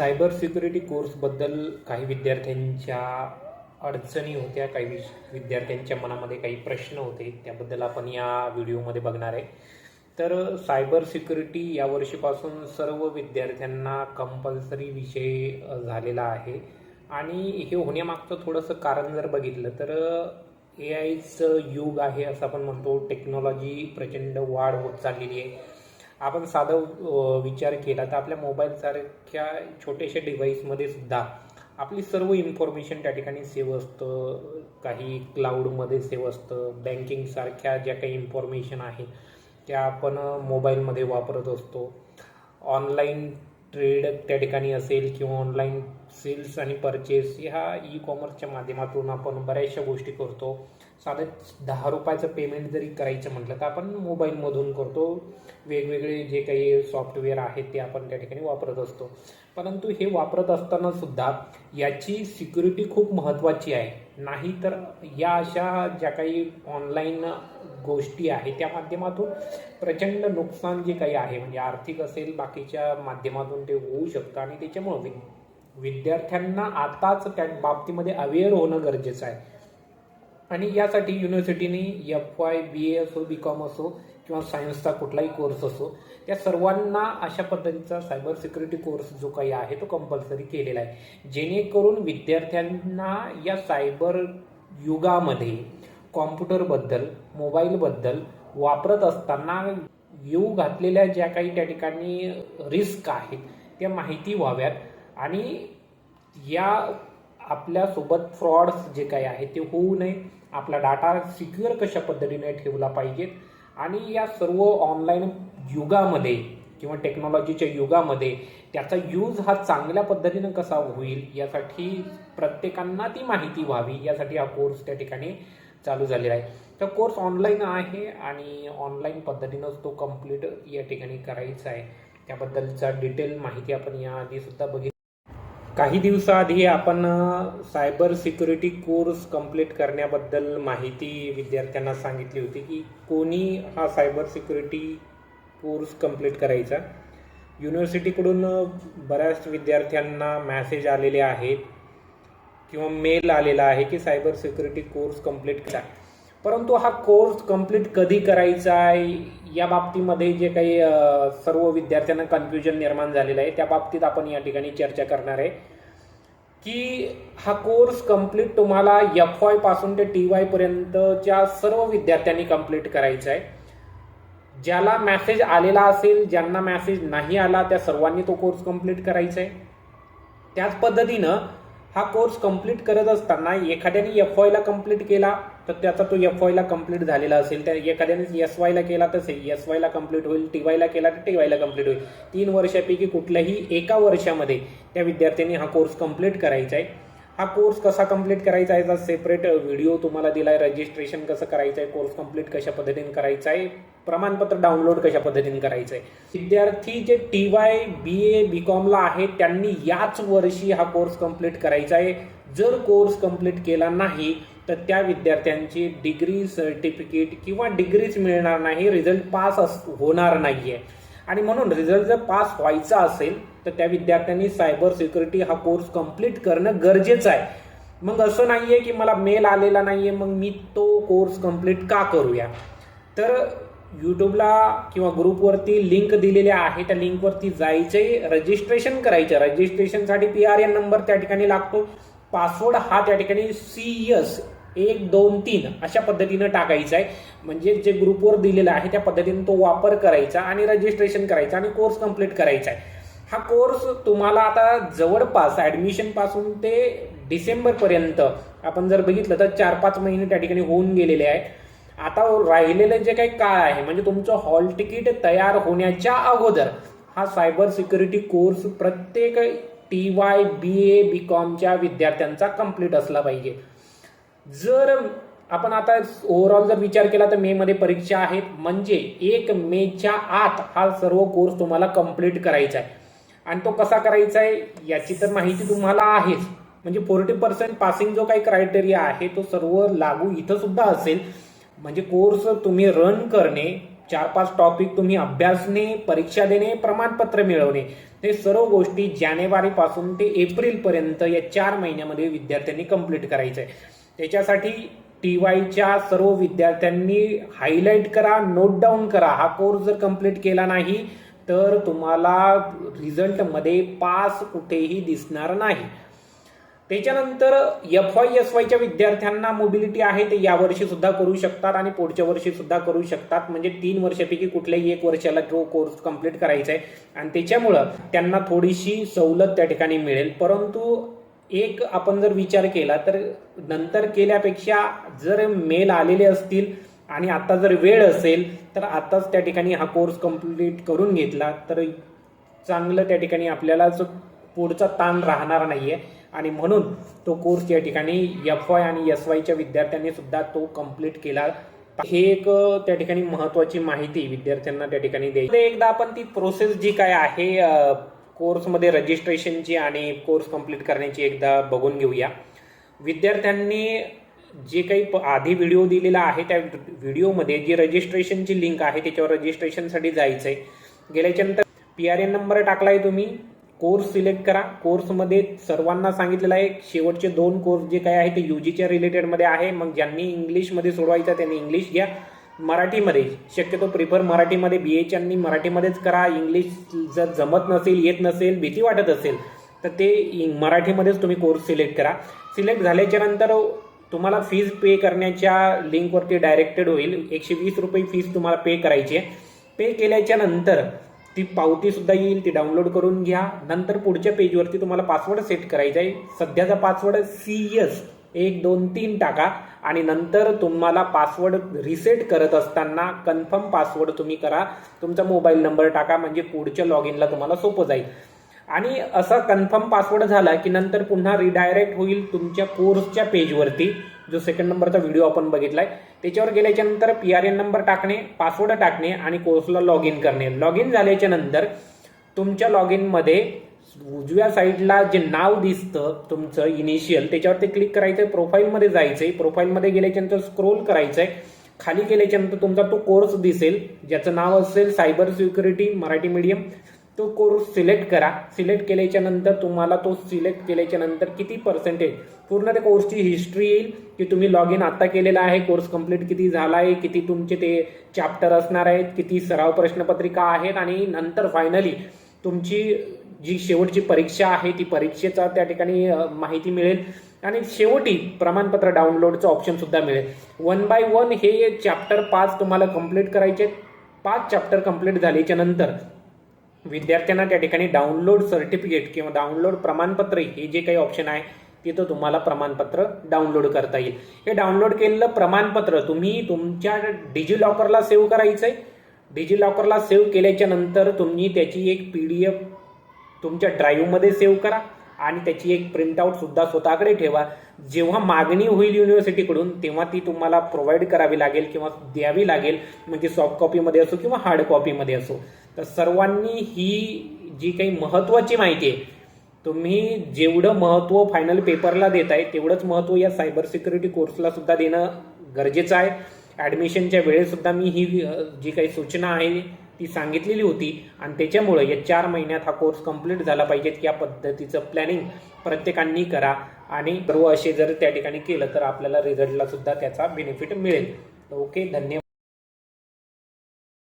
Cyber security कोर्सबद्दल काही विद्यार्थ्यांच्या अडचणी होत्या काही विश- विद्यार्थ्यांच्या मनामध्ये काही प्रश्न होते त्याबद्दल आपण या व्हिडिओमध्ये बघणार आहे. तर सायबर सिक्युरिटी या वर्षीपासून सर्व विद्यार्थ्यांना कंपल्सरी विषय झालेला आहे. आणि हे होण्यामागचं थोडंसं कारण जर बघितलं तर ए आयचं युग आहे असं आपण म्हणतो. टेक्नॉलॉजी प्रचंड वाढ होत चाललेली आहे. आपण साधं विचार केला तर आपल्या मोबाईलसारख्या छोट्याशा डिव्हाइसमध्ये सुद्धा आपली सर्व इन्फॉर्मेशन त्या ठिकाणी सेव्ह असतं. काही क्लाउडमध्ये सेव्ह असतं. बँकिंगसारख्या ज्या काही इन्फॉर्मेशन आहे त्या आपण मोबाईलमध्ये वापरत असतो. ऑनलाईन ट्रेड त्या ठिकाणी असेल किंवा ऑनलाईन सेल्स आणि परचेस ह्या ई कॉमर्सच्या माध्यमातून आपण बऱ्याचशा गोष्टी करतो. साधं दहा रुपयाचं पेमेंट जरी करायचं म्हटलं तर आपण मोबाईलमधून करतो. वेगवेगळे जे काही सॉफ्टवेअर आहेत ते आपण त्या ठिकाणी वापरत असतो. परंतु हे वापरत असताना सुद्धा याची सिक्युरिटी खूप महत्त्वाची आहे. नाही तर या अशा ज्या काही ऑनलाईन गोष्टी आहेत त्या माध्यमातून प्रचंड नुकसान जे काही आहे म्हणजे आर्थिक असेल बाकीच्या माध्यमातून ते होऊ शकतं आणि त्याच्यामुळं विद्यार्थ्यांना आताच त्या बाबतीमध्ये अवेअर होणं गरजेचं आहे. आणि यासाठी युनिव्हर्सिटीने एफ वाय बी ए असो बी कॉम असो किंवा सायन्सचा कुठलाही कोर्स असो त्या सर्वांना अशा पद्धतीचा सायबर सिक्युरिटी कोर्स जो काही आहे तो कंपल्सरी केलेला आहे. जेणेकरून विद्यार्थ्यांना या सायबर युगामध्ये कॉम्प्युटरबद्दल मोबाईलबद्दल वापरत असताना येऊ घातलेल्या ज्या काही त्या ठिकाणी रिस्क आहेत त्या माहिती व्हाव्यात. आणि या आपल्यासोबत फ्रॉड्स जे काही आहे ते होऊ नये. आपला डाटा सिक्युअर कशा पद्धतीने ठेवला पाहिजेत आणि या सर्व ऑनलाईन युगामध्ये किंवा टेक्नॉलॉजीच्या युगामध्ये त्याचा यूज हा चांगल्या पद्धतीनं कसा होईल यासाठी प्रत्येकांना ती माहिती व्हावी यासाठी हा कोर्स त्या ठिकाणी चालू झालेला आहे. तर कोर्स ऑनलाईन आहे आणि ऑनलाईन पद्धतीनंच तो कंप्लीट या ठिकाणी करायचा आहे. त्याबद्दलचा डिटेल माहिती आपण याआधी सुद्धा बघितली. काही दिवसाआधी आपण सायबर सिक्युरिटी कोर्स कंप्लीट करण्याबद्दल माहिती विद्यार्थ्यांना सांगितली होती की कोणी हा सायबर सिक्युरिटी कोर्स कंप्लीट करायचा. युनिव्हर्सिटीकडून बऱ्याच विद्यार्थ्यांना मॅसेज आलेले आहेत किंवा मेल आलेला आहे की सायबर सिक्युरिटी कोर्स कंप्लीट करा. परंतु हा कोर्स कंप्लीट कधी करायचा आहे या बाबतीमध्ये जे काही सर्व विद्यार्थ्यांना कन्फ्युजन निर्माण झालेलं आहे त्या बाबतीत आपण या ठिकाणी चर्चा करणार आहे. की हा कोर्स कंप्लीट तुम्हाला एफ वायपासून ते टी वाय पर्यंतच्या सर्व विद्यार्थ्यांनी कंप्लीट करायचा आहे ज्याला मॅसेज आलेला असेल ज्यांना मॅसेज नाही आला त्या सर्वांनी तो कोर्स कंप्लीट करायचा आहे त्याच पद्धतीनं हा कोर्स कंप्लीट करत असताना एखाद्याने एफ वायला कंप्लीट केला तर त्याचा तो एफ वायला कंप्लीट झालेला असेल. त्या एखाद्याने एस वायला केला तर एस वायला कंप्लीट होईल टी वायला केला तर टी वायला कंप्लीट होईल. तीन वर्षापैकी कुठल्याही एका वर्षामध्ये त्या विद्यार्थ्यांनी हा कोर्स कंप्लीट करायचा आहे. हा कोर्स कसा कंप्लीट करायचा आहे? याचा सेपरेट व्हिडिओ तुम्हाला दिला आहे रजिस्ट्रेशन कसं करायचं आहे कोर्स कंप्लीट कशा पद्धतीने करायचा आहे? प्रमाणपत्र डाउनलोड कशा पद्धतीने करायचं आहे? विद्यार्थी जे टी वाय बी ए बी कॉमला आहेत त्यांनी याच वर्षी हा कोर्स कंप्लीट करायचा आहे. जर कोर्स कंप्लीट केला नाही तर त्या विद्यार्थ्यांची डिग्री सर्टिफिकेट किंवा डिग्रीच मिळणार नाही रिझल्ट पास अस होणार नाही आहे आणि म्हणून रिझल्ट जर पास व्हायचा असेल तर त्या विद्यार्थ्यांनी सायबर सिक्युरिटी हा कोर्स कंप्लीट करणं गरजेचं आहे. मग असं नाही आहे की मला मेल आलेला नाही आहे मग मी तो कोर्स कंप्लीट का करूया? तर यूट्यूबला किंवा ग्रुपवरती लिंक दिलेल्या आहे. त्या लिंकवरती जायचे रजिस्ट्रेशन करायचं रजिस्ट्रेशनसाठी पी आर एन नंबर त्या ठिकाणी लागतो. पासवर्ड हा त्या ठिकाणी सी एस एक दोन तीन अशा पद्धतीनं टाकायचा आहे. म्हणजे जे ग्रुपवर दिलेलं आहे त्या पद्धतीने तो वापर करायचा आणि रजिस्ट्रेशन करायचं आणि कोर्स कंप्लीट करायचा आहे. हा कोर्स तुम्हाला आता जवळपास ॲडमिशनपासून ते डिसेंबरपर्यंत आपण जर बघितलं तर चार पाच महिने त्या ठिकाणी होऊन गेलेले आहेत. आता राहिलेलं जे काही काळ आहे म्हणजे तुमचं हॉल तिकीट तयार होण्याच्या अगोदर हा सायबर सिक्युरिटी कोर्स प्रत्येक T Y B A B कॉमच्या विद्यार्थ्यांचा कंप्लीट असला पाहिजे. जर आपण आता ओव्हरऑल जर विचार केला तर मे मध्ये परीक्षा आहेत. म्हणजे एक मेच्या आत हा सर्व कोर्स तुम्हाला कंप्लीट करायचा आहे. आणि तो कसा करायचा आहे? याची तर माहिती तुम्हाला आहेच. म्हणजे फोर्टी पर्सेंट पासिंग जो काही क्रायटेरिया आहे तो सर्व लागू इथं सुद्धा असेल. म्हणजे कोर्स तुम्ही रन करणे चार पाच टॉपिक तुम्ही अभ्यासणे परीक्षा देणे प्रमाणपत्र मिळवणे. हे सर्व गोष्टी जानेवारीपासून ते एप्रिलपर्यंत या चार महिन्यामध्ये विद्यार्थ्यांनी कंप्लीट करायचं आहे त्याच्यासाठी टी वायच्या सर्व विद्यार्थ्यांनी हायलाईट करा नोट डाऊन करा. हा कोर्स जर कंप्लीट केला नाही तर तुम्हाला रिझल्टमध्ये पास कुठेही दिसणार नाही. त्याच्यानंतर एफ वाय एस वायच्या विद्यार्थ्यांना मोबिलिटी आहे ते यावर्षी सुद्धा करू शकतात आणि पुढच्या वर्षी सुद्धा करू शकतात. म्हणजे तीन वर्षापैकी कुठल्याही एक वर्षाला तो कोर्स कंप्लीट करायचा आहे आणि त्याच्यामुळं त्यांना थोडीशी सवलत त्या ठिकाणी मिळेल. परंतु एक आपण जर विचार केला तर नंतर केल्यापेक्षा जर मेल आलेले असतील आणि आता जर वेळ असेल तर आताच त्या ठिकाणी हा कोर्स कंप्लीट करून घेतला तर चांगलं त्या ठिकाणी आपल्याला जो पुढचा ताण राहणार नाही आहे आणि म्हणून तो कोर्स या ठिकाणी एफ वाय आणि एस वायच्या विद्यार्थ्यांनी सुद्धा तो कंप्लीट केला. हे एक त्या ठिकाणी महत्वाची माहिती विद्यार्थ्यांना त्या ठिकाणी द्यायची. एकदा आपण ती प्रोसेस जी काय आहे कोर्समध्ये रजिस्ट्रेशनची आणि कोर्स कंप्लीट करण्याची एकदा बघून घेऊया. विद्यार्थ्यांनी जे काही आधी व्हिडिओ दिलेला आहे त्या व्हिडिओमध्ये जी रजिस्ट्रेशनची लिंक आहे त्याच्यावर रजिस्ट्रेशनसाठी जायचं आहे गेल्याच्यानंतर पी आर एन नंबर टाकलाय तुम्ही. कोर्स सिलेक्ट करा. कोर्समध्ये सर्वांना सांगितलेलं आहे शेवटचे दोन कोर्स जे काय आहे ते यू जीच्या रिलेटेडमध्ये आहे. मग ज्यांनी इंग्लिशमध्ये सोडवायचा त्यांनी इंग्लिश घ्या. मराठीमध्ये शक्यतो प्रिफर मराठीमध्ये बी एच्यांनी मराठीमध्येच करा. इंग्लिश जर जमत नसेल येत नसेल भीती वाटत असेल तर ते मराठीमध्येच तुम्ही कोर्स सिलेक्ट करा. सिलेक्ट झाल्याच्यानंतर तुम्हाला फीज पे करण्याच्या लिंकवरती डायरेक्टेड होईल. एकशे वीस रुपये फीज तुम्हाला पे करायची आहे. पे केल्याच्यानंतर ती पावती सुद्धा येईल ती डाउनलोड करून घ्या. नंतर पुढच्या पेजवरती तुम्हाला पासवर्ड सेट करायचा आहे. सध्याचा पासवर्ड सी एस एक दोन तीन टाका. आणि नंतर तुम्हाला पासवर्ड रिसेट करत असताना कन्फर्म पासवर्ड तुम्ही करा. तुमचा मोबाईल नंबर टाका म्हणजे पुढच्या लॉग इनला तुम्हाला सोपं जाईल. आणि असा कन्फर्म पासवर्ड झाला की नंतर पुन्हा रिडायरेक्ट होईल तुमच्या कोर्सच्या पेजवरती जो सेकंड नंबरचा व्हिडिओ आपण बघितलाय. त्याच्यावर गेल्याच्यानंतर पी आर एन नंबर टाकणे पासवर्ड टाकणे आणि कोर्सला लॉग इन करणे. लॉग इन झाल्याच्यानंतर तुमच्या लॉग इनमध्ये उजव्या साईडला जे नाव दिसतं तुमचं इनिशियल त्याच्यावरती क्लिक करायचंय प्रोफाईलमध्ये जायचंय. प्रोफाईलमध्ये गेल्याच्यानंतर स्क्रोल करायचंय. खाली गेल्याच्यानंतर तुमचा तो कोर्स दिसेल ज्याचं नाव असेल सायबर सिक्युरिटी मराठी मीडियम तो कोर्स सिलेक्ट करा. सिलेक्ट केल्याच्यानंतर तुम्हाला तो सिलेक्ट केल्याच्यानंतर किती पर्सेंटेज पूर्ण त्या कोर्सची हिस्ट्री येईल की तुम्ही लॉग इन आता केलेला आहे कोर्स कंप्लीट किती झाला आहे किती तुमचे ते चॅप्टर असणार आहेत किती सराव प्रश्नपत्रिका आहेत आणि नंतर फायनली तुमची जी शेवटची परीक्षा आहे ती परीक्षेचा त्या ठिकाणी माहिती मिळेल. आणि शेवटी प्रमाणपत्र डाउनलोडचं ऑप्शन सुद्धा मिळेल. वन बाय वन हे चॅप्टर पाच तुम्हाला कंप्लीट करायचे आहेत. पाच चॅप्टर कंप्लीट झाल्याच्यानंतर विद्यार्थ्यांना त्या ठिकाणी डाउनलोड सर्टिफिकेट किंवा डाउनलोड प्रमाणपत्र हे जे काही ऑप्शन आहे तिथं तुम्हाला प्रमाणपत्र डाउनलोड करता येईल. हे डाउनलोड केलेलं प्रमाणपत्र तुम्ही तुमच्या डिजी लॉकरला सेव्ह करायचं आहे डिजी लॉकरला सेव्ह केल्याच्यानंतर तुम्ही त्याची एक पी डी एफ तुमच्या ड्राईव्हमध्ये सेव्ह करा. आणि त्याची एक प्रिंटआउट सुद्धा स्वतःकडे ठेवा. जेव्हा मागणी होईल युनिव्हर्सिटीकडून तेव्हा ती तुम्हाला प्रोव्हाइड करावी लागेल किंवा द्यावी लागेल. म्हणजे सॉफ्ट कॉपीमध्ये असो किंवा हार्ड कॉपीमध्ये असो. तर सर्वांनी ही जी काही महत्त्वाची माहिती आहे तुम्ही जेवढं महत्त्व फायनल पेपरला देत आहे तेवढंच महत्त्व या सायबर सिक्युरिटी कोर्सला सुद्धा देणं गरजेचं आहे. ॲडमिशनच्या वेळेसुद्धा मी ही जी काही सूचना आहे ती सांगितलेली होती आणि त्याच्यामुळे या चार महिन्यात हा कोर्स कंप्लीट झाला पाहिजेत या पद्धतीचं प्लॅनिंग प्रत्येकांनी करा. आणि सर्व असे जर त्या ठिकाणी केलं तर आपल्याला रिझल्टला सुद्धा त्याचा बेनिफिट मिळेल. ओके धन्यवाद.